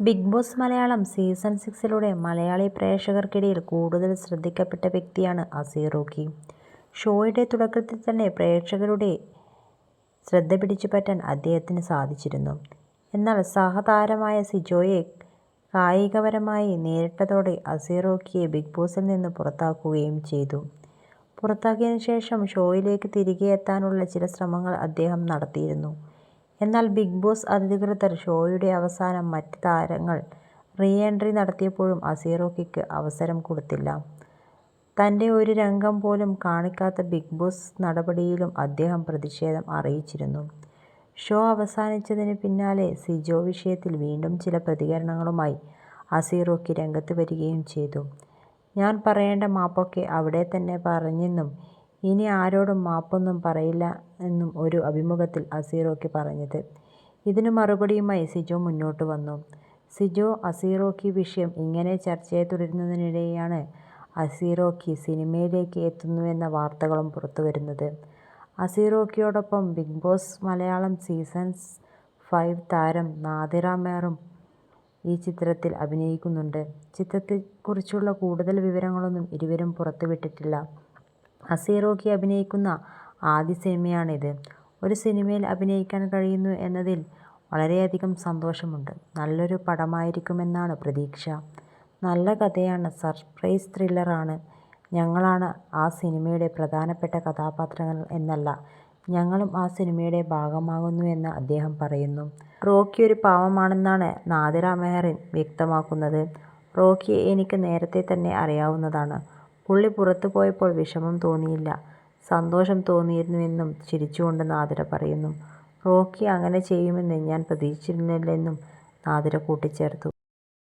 Big Boss Malayalam season സിക്സിലൂടെ മലയാളി പ്രേക്ഷകർക്കിടയിൽ കൂടുതൽ ശ്രദ്ധിക്കപ്പെട്ട വ്യക്തിയാണ് അസീറോക്കി ഷോയുടെ തുടക്കത്തിൽ തന്നെ പ്രേക്ഷകരുടെ ശ്രദ്ധ പിടിച്ചുപറ്റാൻ അദ്ദേഹത്തിന് സാധിച്ചിരുന്നു. എന്നാൽ സഹതാരമായ സിജോയെ കായികപരമായി നേരിട്ടതോടെ അസീർ റോക്കിയെ ബിഗ് ബോസിൽ നിന്ന് പുറത്താക്കുകയും ചെയ്തു. പുറത്താക്കിയതിനു ശേഷം ഷോയിലേക്ക് തിരികെ എത്താനുള്ള ചില ശ്രമങ്ങൾ അദ്ദേഹം നടത്തിയിരുന്നു. എന്നാൽ ബിഗ് ബോസ് അധികൃതർ ഷോയുടെ അവസാനം മറ്റ് താരങ്ങൾ റീഎൻട്രി നടത്തിയപ്പോഴും അസീറോ കിക്ക് അവസരം കൊടുത്തില്ല. തന്റെ ഒരു രംഗം പോലും കാണിക്കാത്ത ബിഗ് ബോസ് നടപടിയിലും അദ്ദേഹം പ്രതിഷേധം അറിയിച്ചിരുന്നു. ഷോ അവസാനിച്ചതിന് പിന്നാലെ സിജോ വിഷയത്തിൽ വീണ്ടും ചില പ്രതികരണങ്ങളുമായി അസീറോക്ക് രംഗത്ത് വരികയും ചെയ്തു. "ഞാൻ പറയേണ്ട മാപ്പൊക്കെ അവിടെ തന്നെ പറഞ്ഞെന്നും ഇനി ആരോടും മാപ്പൊന്നും പറയില്ല എന്നും ഒരു അഭിമുഖത്തിൽ അസീറോക്ക് പറഞ്ഞത്. ഇതിനു മറുപടിയുമായി സിജോ മുന്നോട്ട് വന്നു. സിജോ അസീറോക്ക് വിഷയം ഇങ്ങനെ ചർച്ചയായി തുടരുന്നതിനിടെയാണ് അസീറോക്ക് സിനിമയിലേക്ക് എത്തുന്നുവെന്ന വാർത്തകളും പുറത്തു വരുന്നത് അസീറോക്കിയോടൊപ്പം Big Boss Malayalam season five താരം നാദിറ മേറും ഈ ചിത്രത്തിൽ അഭിനയിക്കുന്നുണ്ട്. ചിത്രത്തെക്കുറിച്ചുള്ള കൂടുതൽ വിവരങ്ങളൊന്നും ഇരുവരും പുറത്തുവിട്ടിട്ടില്ല. അസീർ റോക്കി അഭിനയിക്കുന്ന ആദ്യ സിനിമയാണിത്. ഒരു സിനിമയിൽ അഭിനയിക്കാൻ കഴിയുന്നു എന്നതിൽ വളരെയധികം സന്തോഷമുണ്ട്. നല്ലൊരു പടമായിരിക്കുമെന്നാണ് പ്രതീക്ഷ. നല്ല കഥയാണ്, സർപ്രൈസ് ത്രില്ലറാണ്. ഞങ്ങളാണ് ആ സിനിമയുടെ പ്രധാനപ്പെട്ട കഥാപാത്രങ്ങൾ എന്നല്ല, ഞങ്ങളും ആ സിനിമയുടെ ഭാഗമാകുന്നു എന്ന് അദ്ദേഹം പറയുന്നു. റോക്കി ഒരു പാവമാണെന്നാണ് നാദിറ മെഹറിൻ വ്യക്തമാക്കുന്നത്. "റോക്കിയെ എനിക്ക് നേരത്തെ തന്നെ അറിയാവുന്നതാണ്. പുള്ളി പുറത്തു പോയപ്പോൾ വിഷമം തോന്നിയില്ല, സന്തോഷം തോന്നിയിരുന്നുവെന്നും ചിരിച്ചുകൊണ്ട് നാദിര പറയുന്നു. "റോക്കി അങ്ങനെ ചെയ്യുമെന്ന് ഞാൻ പ്രതീക്ഷിച്ചിരുന്നില്ലെന്നും നാദിര കൂട്ടിച്ചേർത്തു.